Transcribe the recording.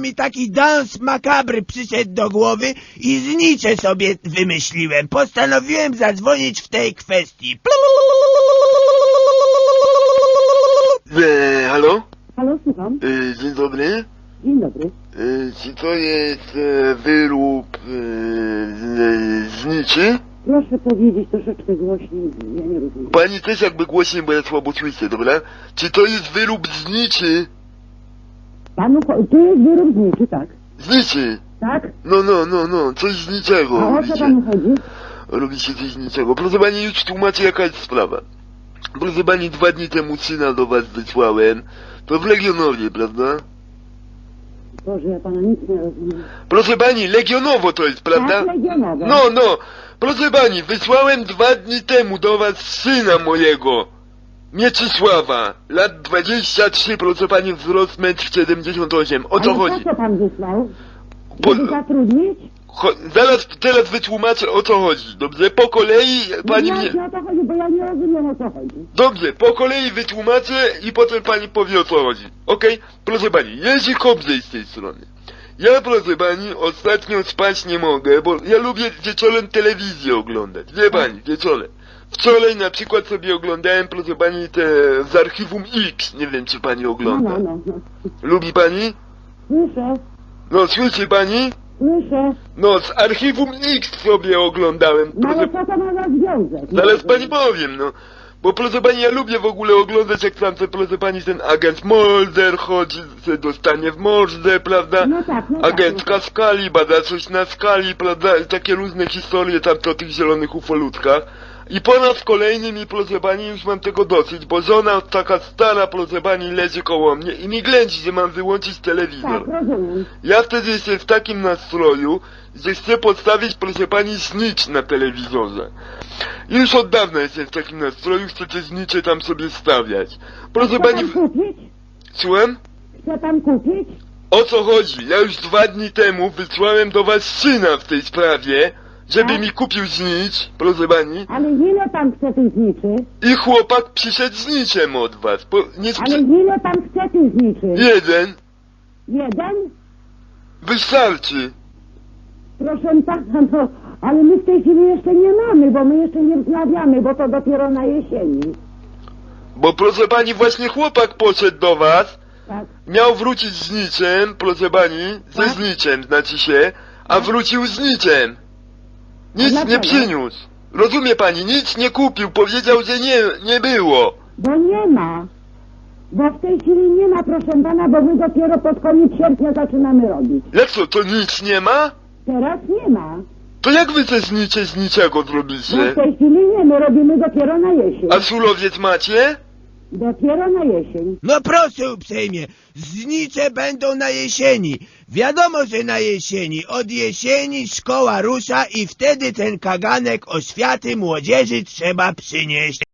mi taki dans makabry przyszedł do głowy i znicze sobie wymyśliłem. Postanowiłem zadzwonić w tej kwestii. E, halo? Halo, słucham. E, dzień dobry. Dzień dobry. E, czy to jest e, wyrób e, z- zniczy? Proszę powiedzieć troszeczkę głośniej, ja nie rozumiem. Pani też jakby głośniej, bo ja słabo słyszę, dobra? Czy to jest wyrób zniczy? Panu, cho- tu jest wyrób zniczy, tak? Zniczy! Tak? No, no, no, no, coś z niczego A o co robicie. panu chodzi? Robicie coś z niczego. Proszę pani, już tłumaczę jaka jest sprawa. Proszę pani, dwa dni temu syna do was wysłałem. To w Legionowie, prawda? Boże, ja pana nic nie rozumiem. Proszę pani, Legionowo to jest, prawda? Tak, legionowe. No, no, proszę pani, wysłałem dwa dni temu do was syna mojego, Mieczysława, lat 23, proszę pani, wzrost 1,78 m. O co Ale chodzi? co pan wysłał? Po, Żeby zatrudnić? cho, zaraz, teraz wytłumaczę o co chodzi, dobrze? Po kolei pani mnie... o to chodzi, bo ja nie rozumiem o co chodzi. Dobrze, po kolei wytłumaczę i potem pani powie o co chodzi. Okej? Proszę pani, Jerzy Kobrzej z tej strony. Ja, proszę pani, ostatnio spać nie mogę, bo ja lubię wieczorem telewizję oglądać. Wie pani, wieczorem. Wczoraj na przykład sobie oglądałem, proszę pani, te z archiwum X. Nie wiem, czy pani No, ogląda. no, no, no. Lubi pani? Słyszę, No, słyszy pani? słyszę. No, z archiwum X sobie oglądałem. No ale Proszę co to ma za związek? Zaraz pani powiem, no. Bo proszę pani, ja lubię w ogóle oglądać jak tam, proszę pani, ten agent Mulder chodzi, se dostanie w mordę, prawda? No tak, no tak, Agentka no tak. skali, bada coś na skali, prawda? I takie różne historie tam o tych zielonych ufolutkach. I po raz kolejny mi, proszę pani, już mam tego dosyć, bo żona taka stara, proszę pani, leży koło mnie i mi ględzi, że mam wyłączyć telewizor. Tak, rozumiem. Ja wtedy jestem w takim nastroju, że chcę postawić, proszę pani, znicz na telewizorze. Już od dawna jestem w takim nastroju, chcę te znicze tam sobie stawiać. Proszę Chce pani, pan kupić? słucham? Chce pan kupić? O co chodzi? Ja już dwa dni temu wysłałem do was syna w tej sprawie, żeby Tak? mi kupił znicz, proszę pani. Ale ile pan chce tych zniczy? I chłopak przyszedł z niczem od was. Po, nie Ale ile pan chce tych zniczy? Jeden Jeden? wystarczy. Proszę pana, no, ale my w tej chwili jeszcze nie mamy, bo my jeszcze nie wznawiamy, bo to dopiero na jesieni. Bo proszę pani, właśnie chłopak poszedł do was, Tak. Miał wrócić z niczym, proszę pani, ze Tak? zniczem znaczy się, a wrócił z niczem. Nic nie przyniósł. Rozumie pani, nic nie kupił, powiedział, że nie, nie było. Bo nie ma. Bo w tej chwili nie ma, proszę pana, bo my dopiero pod koniec sierpnia zaczynamy robić. Jak to, to nic nie ma? Teraz nie ma. To jak wy te znicze z niczego Bo zrobicie? w tej chwili nie, my robimy dopiero na jesień. A surowiec macie? Dopiero na jesień. No proszę uprzejmie, znicze będą na jesieni. Wiadomo, że na jesieni. Od jesieni szkoła rusza i wtedy ten kaganek oświaty młodzieży trzeba przynieść.